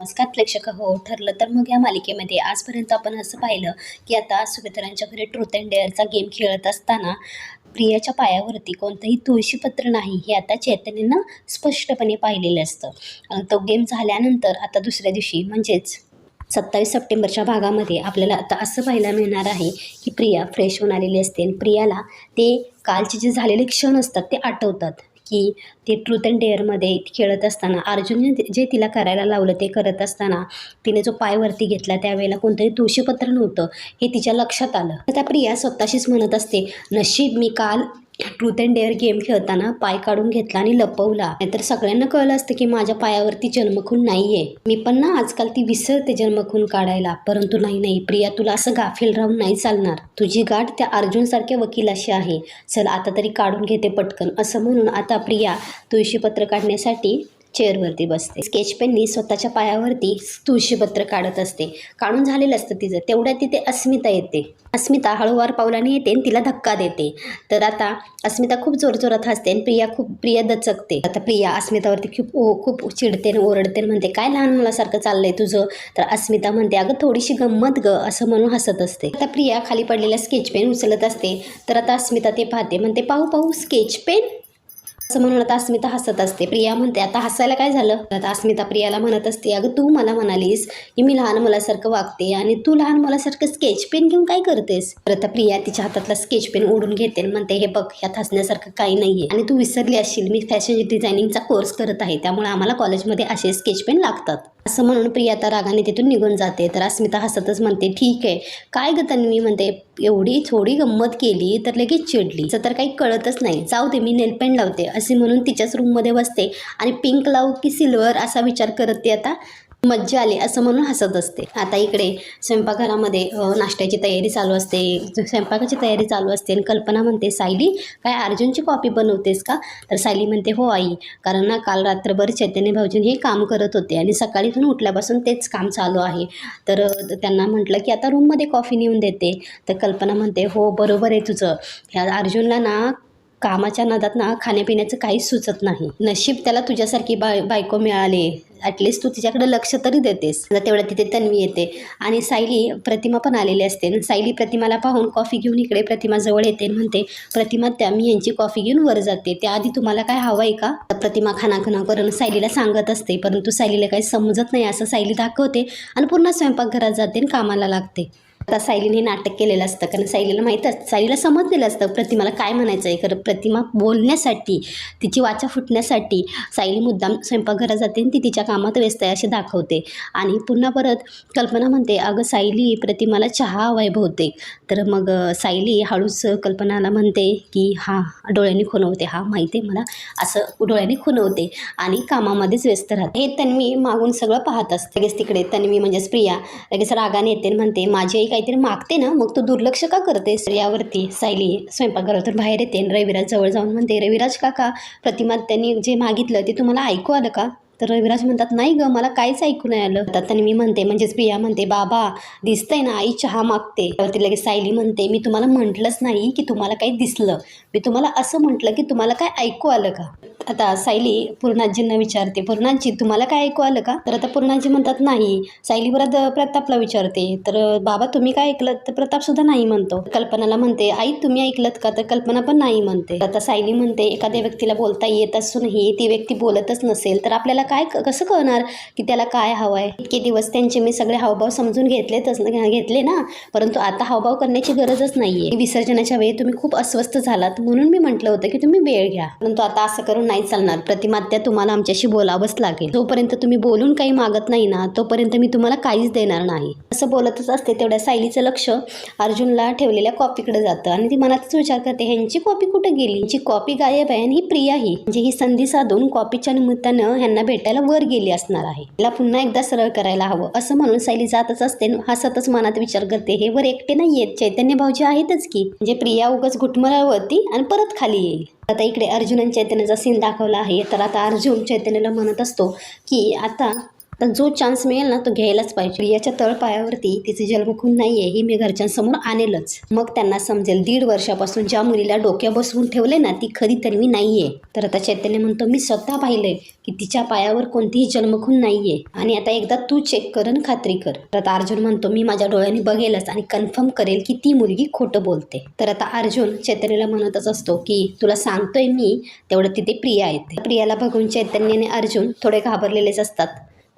नमस्कार प्रेक्षक. हो ठरलं तर मग या मालिकेमध्ये आजपर्यंत आपण असं पाहिलं की आता सुभेदारांच्या घरी ट्रूथ अँड डेअरचा गेम खेळत असताना प्रियाच्या पायावरती कोणतंही तुळशीपत्र नाही हे आता चैतन्यानं स्पष्टपणे पाहिलेलं असतं. तो गेम झाल्यानंतर आता दुसऱ्या दिवशी म्हणजेच सत्तावीस सप्टेंबरच्या भागामध्ये आपल्याला आता असं पाहायला मिळणार आहे की प्रिया फ्रेश होऊन आलेली असते. आणि प्रियाला ते कालचे जे झालेले क्षण असतात ते आठवतात. की ते ट्रूथ अँड डेअरमध्ये खेळत असताना अर्जुनने जे तिला करायला लावलं ते करत असताना तिने जो पाय वरती घेतला त्यावेळेला कोणतंही तुळशीपत्र नव्हतं हे तिच्या लक्षात आलं. तर त्या प्रिया स्वतःशीच म्हणत असते नशीब मी काल ट्रूथ अँड डेअर गेम खेळताना पाय काढून घेतला आणि लपवला. नाहीतर सगळ्यांना कळलं असतं की माझ्या पायावरती जन्मखून नाही आहे मी पण ना आजकाल ती विसरते जन्मखून काढायला. परंतु नाही नाही प्रिया तुला असं गाफील राहून नाही चालणार. तुझी गाठ त्या अर्जुनसारख्या वकिलाशी आहे. चल आता तरी काढून घेते पटकन. असं म्हणून आता प्रिया तुळशीपत्र काढण्यासाठी चेअरवरती बसते. स्केच पेननी स्वतःच्या पायावरती तुळशीपत्र काढत असते. काढून झालेलं असतं तिचं. तेवढ्यात तिथे अस्मिता येते. अस्मिता हळूवार पावलाने येते आणि तिला धक्का देते. तर आता अस्मिता खूप जोरजोरात हसते आणि प्रिया खूप प्रिया दचकते. आता प्रिया अस्मितावरती खूप ओ खूप चिडते आणि ओरडते म्हणते काय लहान मुलासारखं चाललंय तुझं? तर अस्मिता म्हणते अगं थोडीशी गंमत ग असं म्हणून हसत असते. आता प्रिया खाली पडलेला स्केच पेन उचलत असते. तर आता अस्मिता ते पाहते. म्हणते पाहू पाहू स्केच पेन? असं म्हणून आता अस्मिता हसत असते. प्रिया म्हणते आता हसायला काय झालं? आता अस्मिता प्रियाला म्हणत असते अगं तू मला म्हणालीस की मी लहान मुलासारखं वागते आणि तू लहान मुलासारखं स्केच पेन घेऊन काय करतेस? तर आता प्रिया तिच्या हातातला स्केच पेन ओढून घेते म्हणते हे बघ ह्यात हसण्यासारखं काही नाही आहे आणि तू विसरली असशील. मी फॅशन डिझायनिंगचा कोर्स करत आहे. त्यामुळे आम्हाला कॉलेजमध्ये असे स्केच पेन लागतात. असं म्हणून प्रिया रागाने तिथून निघून जाते. तर अस्मिता हसतच म्हणते ठीक आहे. काय ग तन्वी? म्हणते एवढी थोडी गंमत केली तर लगेच चिडली. तर काही कळतच नाही. जाऊ दे मी नेलपेंट लावते. असे म्हणून तिच्याच रूममध्ये बसते आणि पिंक लावू की सिल्वर असा विचार करत ती आता मज्जा आली असं म्हणून हसत असते. आता इकडे स्वयंपाकघरामध्ये नाश्त्याची तयारी चालू असते. स्वयंपाकाची तयारी चालू असते आणि कल्पना म्हणते सायली काय अर्जुनची कॉपी बनवतेस का? तर सायली म्हणते हो आई. कारण ना काल रात्रभर चैतन्य भाऊजीन हे काम करत होते आणि सकाळी पण उठल्यापासून तेच काम चालू आहे. तर त्यांना म्हटलं की आता रूममध्ये कॉफी नेऊन देते. तर कल्पना म्हणते हो बरोबर आहे तुझं. ह्या अर्जुनला ना कामाच्या नादात ना खाण्यापिण्याचं काहीच सुचत नाही. नशीब त्याला तुझ्यासारखी बाय बायको मिळाली. ॲटलिस्ट तू तिच्याकडे लक्ष तरी देतेस. आता तेवढ्या तिथे तन्वी येते. आणि सायली प्रतिमा पण आलेली असते. आणि सायली प्रतिमाला पाहून कॉफी घेऊन इकडे प्रतिमा जवळ येते म्हणते प्रतिमा त्या मी यांची कॉफी घेऊन वर जाते. त्याआधी तुम्हाला काय हवं आहे का प्रतिमा खानाखुना करून सायलीला सांगत असते. परंतु सायलीला काही समजत नाही. असं सायली दाखवते आणि पुन्हा स्वयंपाकघरात जाते आणि कामाला लागते. आता सायलीने नाटक केलेलं असतं कारण सायलीला माहीत असतं सायलीला समजलेलं असतं प्रतिमाला काय म्हणायचं आहे? कारण प्रतिमा बोलण्यासाठी तिची वाचा फुटण्यासाठी सायली मुद्दाम स्वयंपाकघरात जाते आणि ती तिच्या कामात व्यस्त आहे असे दाखवते. आणि पुन्हा परत कल्पना म्हणते अगं सायली प्रतिमाला चहा हवाय बहुतेक तर मग सायली हळूच कल्पनाला म्हणते की हा डोळ्यांनी खुणवते हा माहिती आहे मला. असं डोळ्याने खुणवते आणि कामामध्येच व्यस्त राहते. हे तन्वी मागून सगळं पाहत असते. लगेच तिकडे तन्वी म्हणजेच प्रिया लगेच रागाने येते म्हणते माझी काहीतरी मागते ना मग तू दुर्लक्ष का करतेस यावरती? सायली स्वयंपाकघरातून बाहेर येते रविराज जवळ जाऊन म्हणते रविराज काका प्रतिमा त्यांनी जे मागितलं ते तुम्हाला ऐकू आलं का? तर रविराज म्हणतात नाही ग मला काहीच ऐकू नाही आलं. तर त्यांनी मी म्हणते म्हणजेच प्रिया म्हणते बाबा दिसतंय ना आई चहा मागते. त्यावरती लगेच सायली म्हणते मी तुम्हाला म्हटलंच नाही की तुम्हाला काही दिसलं. मी तुम्हाला असं म्हटलं की तुम्हाला काय ऐकू आलं का? आता सायली पूर्णाजींना विचारते पूर्णाजी तुम्हाला काय ऐकू आलं का? तर आता पूर्णाजी म्हणतात नाही. सायली परत प्रतापला विचारते तर बाबा तुम्ही काय ऐकलं तर प्रताप सुद्धा नाही म्हणतो. कल्पनाला म्हणते आई तुम्ही ऐकलत का? तर कल्पना पण नाही म्हणते. आता सायली म्हणते एखाद्या व्यक्तीला बोलता येत असूनही ती व्यक्ती बोलतच नसेल तर आपल्याला काय कसं कळणार की त्याला काय हवं आहे इतके दिवस त्यांचे मी सगळे हावभाव समजून घेतलेतच घेतले ना. परंतु आता हावभाव करण्याची गरजच नाही आहे विसर्जनाच्या वेळी तुम्ही खूप अस्वस्थ झालात म्हणून मी म्हटलं होतं की तुम्ही वेळ घ्या. परंतु आता असं करून नाही चालणार. प्रतिमात्या तुम्हाला आमच्याशी बोलावंच लागेल. जोपर्यंत तुम्ही बोलून काही मागत नाही ना तोपर्यंत मी तुम्हाला काहीच देणार नाही. असं बोलतच असते तेवढ्या सायलीचं लक्ष अर्जुनला ठेवलेल्या कॉपीकडे जातं आणि ती मनातच विचार करते ह्यांची कॉपी कुठे गेली? जी कॉपी गायब आहे आणि ही प्रिया ही. म्हणजे ही संधी साधून कॉपीच्या निमित्तानं ह्यांना भेट भेटायला वर गेली असणार आहे. तिला पुन्हा एकदा सरळ करायला हवं. असं म्हणून सायली जातच असते हसतच मनात विचार करते. हे वर एकटे नाही आहेत चैतन्य भाऊजी आहेतच की. म्हणजे प्रिया उगच घुटमळावरती आणि परत खाली येईल. आता इकडे अर्जुन आणि चैतन्याचा सीन दाखवला आहे. तर आता अर्जुन चैतन्याला म्हणत असतो की आता तर जो चान्स मिळेल ना तो घ्यायलाच पाहिजे. प्रियाच्या तळपायावरती तिचे जन्मखून नाही आहे ही मी घरच्यांसमोर आणेलच. मग त्यांना समजेल दीड वर्षापासून ज्या मुलीला डोक्या बसवून ठेवले ना ती खरी तन्वी नाही आहे तर आता चैतन्य म्हणतो मी स्वतः पाहिलंय की तिच्या पायावर कोणतीही जन्मखून नाही आहे आणि आता एकदा तू चेक कर आणि खात्री कर. तर आता अर्जुन म्हणतो मी माझ्या डोळ्यांनी बघेलच आणि कन्फर्म करेल की ती मुलगी खोटं बोलते. तर आता अर्जुन चैतन्याला म्हणतच असतो की तुला सांगतोय मी तेवढं तिथे प्रिया येते. प्रियाला बघून चैतन्य आणि अर्जुन थोडे घाबरलेलेच असतात.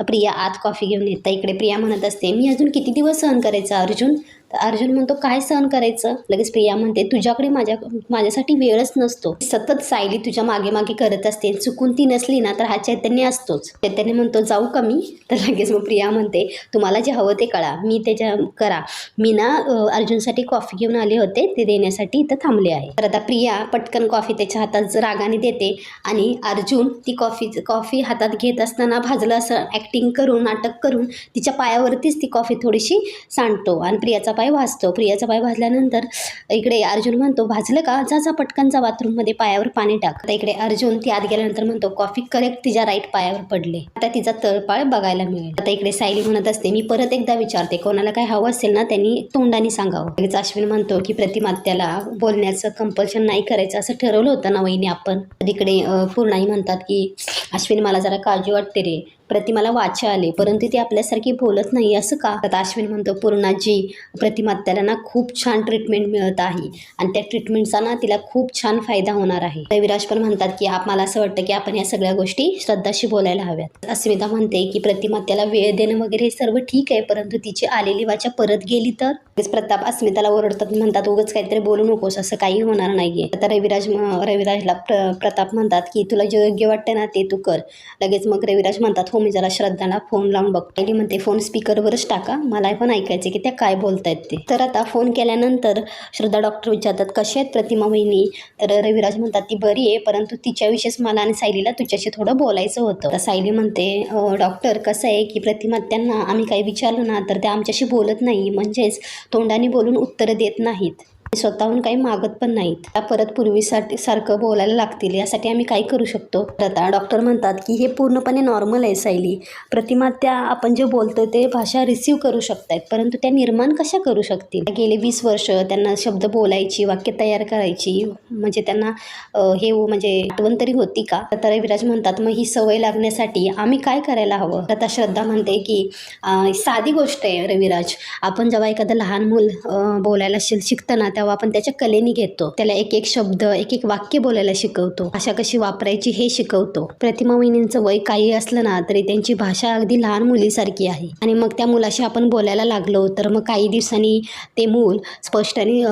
तर प्रिया आत कॉफी घेऊन येता. इकडे प्रिया म्हणत असते मी अजून किती दिवस सहन करायचं अर्जुन? तर अर्जुन म्हणतो काय सहन करायचं? लगेच प्रिया म्हणते तुझ्याकडे माझ्या माझ्यासाठी वेळच नसतो. सतत सायली तुझ्या मागे मागे करत असते चुकून ती नसली ना तर हा चैतन्य असतोच. चैतन्य म्हणतो जाऊ का मी? तर लगेच मग प्रिया म्हणते तुम्हाला जे हवं ते कळा मी त्याच्या करा. मी ना अर्जुनसाठी कॉफी घेऊन आले होते ते देण्यासाठी इथं थांबले आहे. तर आता प्रिया पटकन कॉफी त्याच्या हातात रागाने देते आणि अर्जुन ती कॉफी कॉफी हातात घेत असताना भाजलं असं ॲक्टिंग करून नाटक करून तिच्या पायावरतीच ती कॉफी थोडीशी सांडतो आणि प्रियाचा पाय भाजतो. प्रियाचा पाय भाजल्यानंतर इकडे अर्जुन म्हणतो भाजलं का? जा जा बाथरूममध्ये पायावर पाणी टाक. आता इकडे अर्जुन ती आत गेल्यानंतर म्हणतो कॉफी करेक्ट तिच्या राईट पायावर पडले. आता तिचा तळपाळ बघायला मिळेल. आता इकडे सायली म्हणत असते मी परत एकदा विचारते कोणाला काय हवं असेल ना त्यांनी तोंडाने सांगावं. अश्विन म्हणतो की प्रतिमा त्याला बोलण्याचं कंपल्शन नाही करायचं असं ठरवलं होतं ना वहिनी आपण? तिकडे इकडे पूर्णाई म्हणतात की अश्विन मला जरा काळजी वाटते रे. प्रतिमाला वाचा आले. परंतु ती आपल्यासारखी बोलत नाही असं का? तर अश्विन म्हणतो पूर्णाजी प्रतिमा त्याला ना खूप छान ट्रीटमेंट मिळत आहे आणि त्या ट्रीटमेंटचा ना तिला खूप छान फायदा होणार आहे. रविराज पण म्हणतात की आप- मला असं वाटतं की आपण या सगळ्या गोष्टी श्रद्धाशी बोलायला हव्यात. अस्मिता म्हणते की प्रतिमा त्याला वेळ देणं वगैरे हे सर्व ठीक आहे परंतु तिची आलेली वाचा परत गेली तर? लगेच प्रताप अस्मिताला ओरडतात म्हणतात उगाच काहीतरी बोलू नकोस असं काही होणार नाहीये. आता रविराज रविराजला प्र प्रताप म्हणतात की तुला जे योग्य वाटतं ना ते तू कर. लगेच मग रविराज म्हणतात हो मी जरा श्रद्धाला फोन लावून बघतो. पहिली म्हणते फोन स्पीकरवरच टाका. मला पण ऐकायचे की त्या काय बोलतायत ते. तर आता फोन केल्यानंतर श्रद्धा डॉक्टर विचारतात कशी आहेत प्रतिमा वहिनी? तर रविराज म्हणतात ती बरी आहे परंतु तिच्याविषयीच मला आणि सायलीला तुझ्याशी थोडं बोलायचं होतं. तर सायली म्हणते डॉक्टर कसं आहे की प्रतिमा त्यांना आम्ही काही विचारलं ना तर त्या आमच्याशी बोलत नाही. म्हणजेच तोंडाने बोलून उत्तरं देत नाहीत. स्वतःहून काही मागत पण नाहीत. त्या परत पूर्वीसाठी सारखं बोलायला लागतील यासाठी आम्ही काय करू शकतो. आता डॉक्टर म्हणतात की हे पूर्णपणे नॉर्मल आहे सायली. प्रतिमा त्या आपण जे बोलतो ते भाषा रिसीव करू शकतायत. परंतु त्या निर्माण कशा करू शकतील? गेले वीस वर्ष त्यांना शब्द बोलायची वाक्य तयार करायची. म्हणजे त्यांना हे म्हणजे आठवण तरी होती का? तर रविराज म्हणतात मग ही सवय लागण्यासाठी आम्ही काय करायला हवं? आता श्रद्धा म्हणते की साधी गोष्ट आहे रविराज. आपण जेव्हा एखादं लहान मूल बोलायला शिल शिकतं ना तेव्हा आपण त्याच्या कलेने घेतो. त्याला एक एक शब्द एक एक वाक्य बोलायला शिकवतो. भाषा कशी वापरायची हे शिकवतो. प्रतिमा वहिनींचं वय काही असलं ना तरी त्यांची भाषा अगदी लहान मुलीसारखी आहे. आणि मग त्या मुलाशी आपण बोलायला लागलो तर मग काही दिवसांनी ते मूल स्पष्ट आणि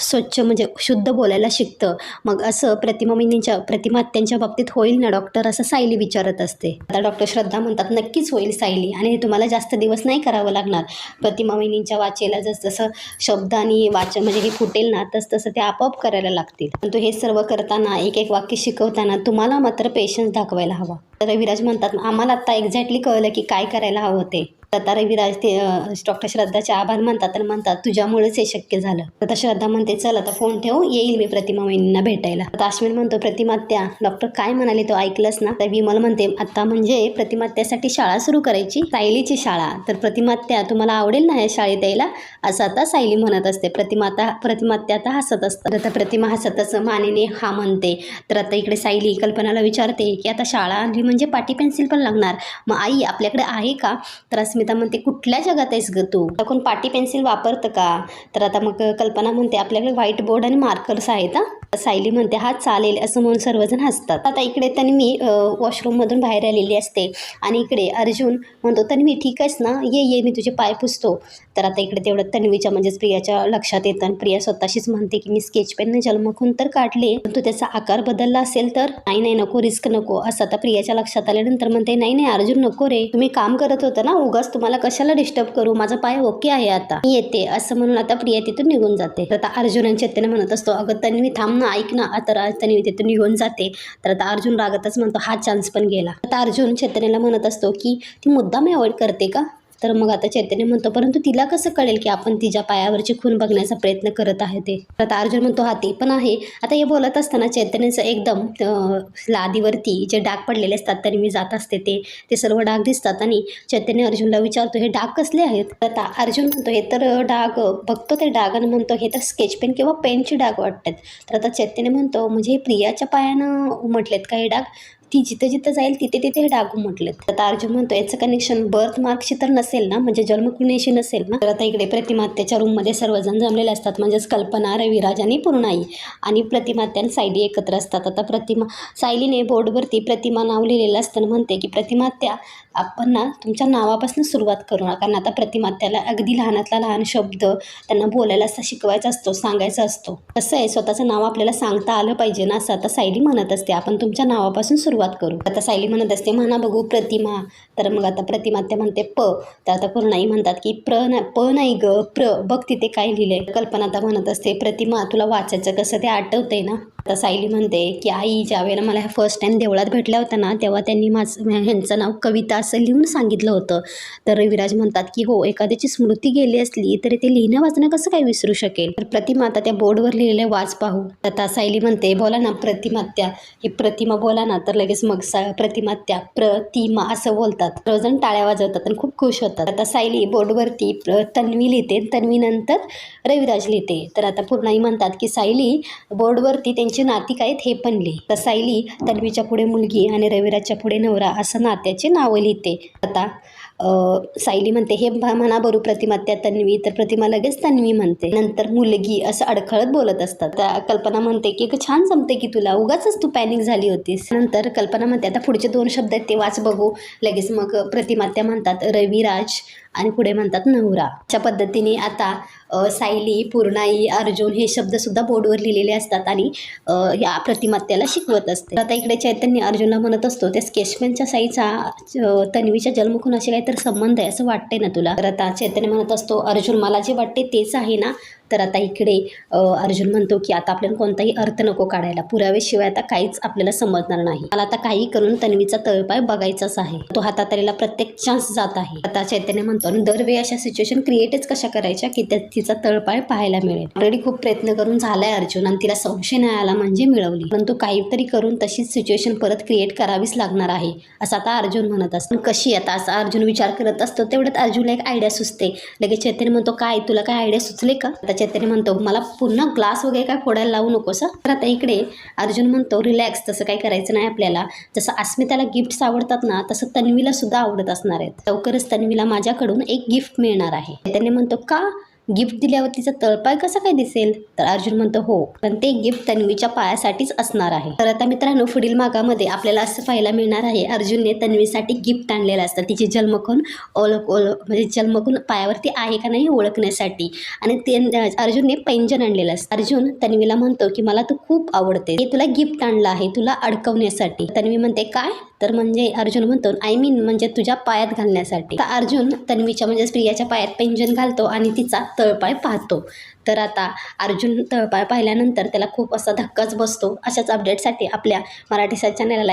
स्वच्छ म्हणजे शुद्ध बोलायला शिकतं. मग असं प्रतिमा वहिनींच्या प्रतिमा त्यांच्या बाबतीत होईल ना डॉक्टर? असं सायली विचारत असते. आता डॉक्टर श्रद्धा म्हणतात नक्कीच होईल सायली. आणि हे तुम्हाला जास्त दिवस नाही करावं लागणार. प्रतिमा वहिनींच्या वाचेला जस जसं शब्द आणि वाच म्हणजे हे फुटेल ना तस तसं ते आपोआप करायला लागतील. परंतु हे सर्व करताना एक एक वाक्य शिकवताना तुम्हाला मात्र पेशन्स दाखवायला हवा. तर रविराज म्हणतात आम्हाला आता एक्झॅक्टली कळलं की काय करायला हवं ते आता रविराज ते डॉक्टर श्रद्धाचे आभार म्हणतात तर म्हणतात तुझ्यामुळेच हे शक्य झालं. आता श्रद्धा म्हणते चल आता फोन ठेव येईल मी प्रतिमा वहिनींना भेटायला. आता अश्विन म्हणतो प्रतिमात्या डॉक्टर काय म्हणाले तो ऐकलंस ना? तर विमल म्हणते आता म्हणजे प्रतिमात्यासाठी शाळा सुरू करायची? सायलीची शाळा? तर प्रतिमात्या तुम्हाला आवडेल ना या शाळेत यायला? असं आता सायली म्हणत असते प्रतिमाता प्रतिमात्या आता हसत असतात. आता प्रतिमा हसतच मानेने हा म्हणते तर आता इकडे सायली कल्पनाला विचारते की आता शाळा आली म्हणजे पाटी पेन्सिल पण लागणार? मग आई आपल्याकडे आहे का? तर अस्मिता म्हणते कुठल्या जगात आहेस ग तू? आपण कोण पाटी पेन्सिल वापरतं का? तर आता मग कल्पना म्हणते आपल्याकडे व्हाईट बोर्ड आणि मार्कर्स आहेत हां. सायली म्हणते हा चालेल असं म्हणून सर्वजण हसतात. आता इकडे तन्वी वॉशरूममधून बाहेर आलेली असते. आणि इकडे अर्जुन म्हणतो तन्वी ठीक आहेस ना? ये ये मी तुझे पाय पुसतो. तर आता इकडे तेवढं तन्वीच्या म्हणजेच प्रियाच्या लक्षात येतं. आणि प्रिया स्वतःशीच म्हणते की मी स्केच पेनने जन्मखून तर काढले पण तू त्याचा आकार बदलला असेल तर? नाही नाही नको रिस्क नको. असं आता प्रियाच्या लक्षात आल्यानंतर म्हणते नाही नाही अर्जुन नको रे. तुम्ही काम करत होतं ना उगाच तुम्हाला कशाला डिस्टर्ब करू? माझा पाय ओके आहे आता. मी येते असं म्हणून आता प्रिया तिथून निघून जाते. तर आता अर्जुन आणि चैतन्य म्हणत असतो अगं तन्वी थांब ना ऐक ना आता रा- तिथून निघून जाते. तर आता अर्जुन रागतच म्हणतो हा चान्स पण गेला. आता अर्जुन चैतन्याला म्हणत असतो की ती मुद्दाम अवॉइड करते का? तर मग आता चैतन्य म्हणतो परंतु तिला कसं कळेल की आपण तिच्या पायावरची खून बघण्याचा प्रयत्न करत आहे ते? तर आता अर्जुन म्हणतो हा ते पण आहे. आता हे बोलत असताना चैतन्याचं एकदम लादीवरती जे डाग पडलेले असतात तरी मी जात असते ते ते सर्व डाग दिसतात आणि चैतन्य अर्जुनला विचारतो हे डाग कसले आहेत? तर आता अर्जुन म्हणतो हे तर डाग बघतो ते डाग आणि म्हणतो हे तर स्केच पेन किंवा पेनचे डाग वाटतात. तर आता चैतन्य म्हणतो म्हणजे हे प्रियाच्या पायानं उमटलेत का हे डाग? ती जिथं जिथं जाईल तिथे तिथे हे डाग तर आता अर्जुन म्हणतो याचं कनेक्शन बर्थ मार्कशी तर नसेल ना? म्हणजे जन्मकुणीशी नसेल ना? तर आता इकडे प्रतिमात्याच्या रूममध्ये सर्वजण जमलेले असतात. म्हणजेच कल्पना रविराज आणि पूर्णाई. आणि प्रतिमात्या आणि सायली एकत्र असतात. आता प्रतिमा सायलीने बोर्डवरती प्रतिमा नाव लिहिलेलं असताना म्हणते की प्रतिमात्या आपण ना तुमच्या नावापासून सुरुवात करू नका. कारण आता प्रतिमात्याला अगदी लहानातला लहान शब्द त्यांना बोलायला असं शिकवायचा असतो सांगायचा असतो. कसं आहे स्वतःचं नाव आपल्याला सांगता आलं पाहिजे ना असं आता सायली म्हणत असते. आपण तुमच्या नावापासून सुरुवात करू. आता सायली म्हणत असते म्हणा बघू प्रतिमा. तर मग आता प्रतिमा त्या म्हणते प. तर आता पूर्णाई म्हणतात की प्र ना प नाही ग प्र. बघ तिथे काय लिहिलंय. कल्पना आता म्हणत असते प्रतिमा तुला वाचायचं कसं ते आठवतंय ना? आता सायली म्हणते की आई ज्या वेळेला मला ह्या फर्स्ट टाईम देवळात भेटल्या होत्या ना तेव्हा त्यांनी माझं म्हणजे ह्यांचं नाव कविता असं लिहून सांगितलं होतं. तर रविराज म्हणतात की हो एखाद्याची स्मृती गेली असली तरी ते लिहिणं वाचणं कसं काय विसरू शकेल? तर प्रतिमा आता त्या बोर्डवर लिहिलेलं वाच पाहू. आता सायली म्हणते बोला ना प्रतिमात्या ही प्रतिमा बोला ना तर लगेच मग सा प्रतिमात्या प्रतिमा असं बोलतात. सर्वजण टाळ्या वाजवतात आणि खूप खुश होतात. आता सायली बोर्डवरती प्र- तन्वी लिहिते तन्वीनंतर रविराज लिहिते. तर आता पूर्णाई म्हणतात की सायली बोर्डवरती त्यांची त्यांचे नातिक आहेत हे पण लिहि. तर सायली तन्वीच्या पुढे मुलगी आणि रविराजच्या पुढे नवरा असं नात्याचे नावं लिहिते. आता सायली म्हणते हे भा- म्हणा बरू प्रतिमा त्या तन्वी. तर प्रतिमा लगेच तन्वी म्हणते. नंतर मुलगी असं अडखळत बोलत असतात. त्या कल्पना म्हणते की छान जमते की तुला. उगाच तू पॅनिक झाली होतीस. नंतर कल्पना म्हणते आता पुढचे दोन शब्द आहेत ते वाच बघू. लगेच मग प्रतिमा त्या म्हणतात रविराज आणि पुढे म्हणतात नवरा. अशा पद्धतीने आता सायली पूर्णाई अर्जुन हे शब्दसुद्धा बोर्डवर लिहिलेले असतात आणि या प्रतिमात्याला शिकवत असते. आता इकडे चैतन्य अर्जुनला म्हणत असतो त्या स्केचपेनच्या साईचा अ, तन्वीच्या जन्मखुनाशी काहीतरी संबंध आहे असं वाटते ना तुला? तर आता चैतन्य म्हणत असतो अर्जुन मला जे वाटते तेच आहे ना? तर आता इकडे अर्जुन म्हणतो की आता आपल्याला कोणताही अर्थ नको काढायला. पुराव्याशिवाय आता काहीच आपल्याला समजणार नाही. मला आता काही करून तन्वीचा तळपाय बघायचाच आहे. तो हातात आलेला प्रत्येक चान्स जात आहे. आता चैतन्य म्हणतो आणि दरवेळी अशा सिच्युएशन क्रिएटच कशा करायच्या की त्या तिचा तळपाय पाहायला मिळेल? ऑलरेडी खूप प्रयत्न करून झालाय अर्जुन आणि तिला संशय नाही आला म्हणजे मिळवली. परंतु काहीतरी करून तशीच सिच्युएशन परत क्रिएट करावीच लागणार आहे असं आता अर्जुन म्हणत असतो. कशी आता? असा अर्जुन विचार करत असतो. तेवढ्यात अर्जुनला एक आयडिया सुचते. लगेच चैतन्य म्हणतो काय? तुला काय आयडिया सुचले का? आता चैतन्य म्हणतो. मला पुन्हा ग्लास वगैरे काय फोडायला लावू नकोस तर आता इकडे अर्जुन म्हणतो रिलॅक्स तसं काही करायचं नाही आपल्याला. जसं अस्मिताला गिफ्ट्स आवडतात ना तसं तन्वीला सुद्धा आवडत असणार आहेत. लवकरच तन्वीला माझ्याकडून एक गिफ्ट मिळणार आहे. चैतन्य म्हणतो का? गिफ्ट दिल्यावर तिचा तळपाय कसा काय दिसेल? तर अर्जुन म्हणतो हो पण ते गिफ्ट तन्वीच्या पायासाठीच असणार आहे. तर आता मित्रांनो पुढील मागामध्ये आपल्याला असं पाहायला मिळणार आहे अर्जुनने तन्वीसाठी गिफ्ट आणलेलं असतं. तिची जन्मकून ओळख ओळख म्हणजे जन्मकून पायावरती आहे का नाही हे ओळखण्यासाठी. आणि ते अर्जुनने पैंजण आणलेलं असतं. अर्जुन तन्वीला म्हणतो की मला तू खूप आवडते. हे तुला गिफ्ट आणलं आहे तुला अडकवण्यासाठी. तन्वी म्हणते काय? तर म्हणजे अर्जुन म्हणतो आय मीन म्हणजे तुझ्या पायात घालण्यासाठी. तर अर्जुन तन्वीच्या म्हणजे प्रियाच्या पायात पेंजन घालतो आणि तिचा तळपाय पाहतो. तर आता अर्जुन तळपाय पाहिल्यानंतर त्याला खूप असा धक्काच बसतो. अशाच अपडेटसाठी आपल्या मराठी सात चॅनलला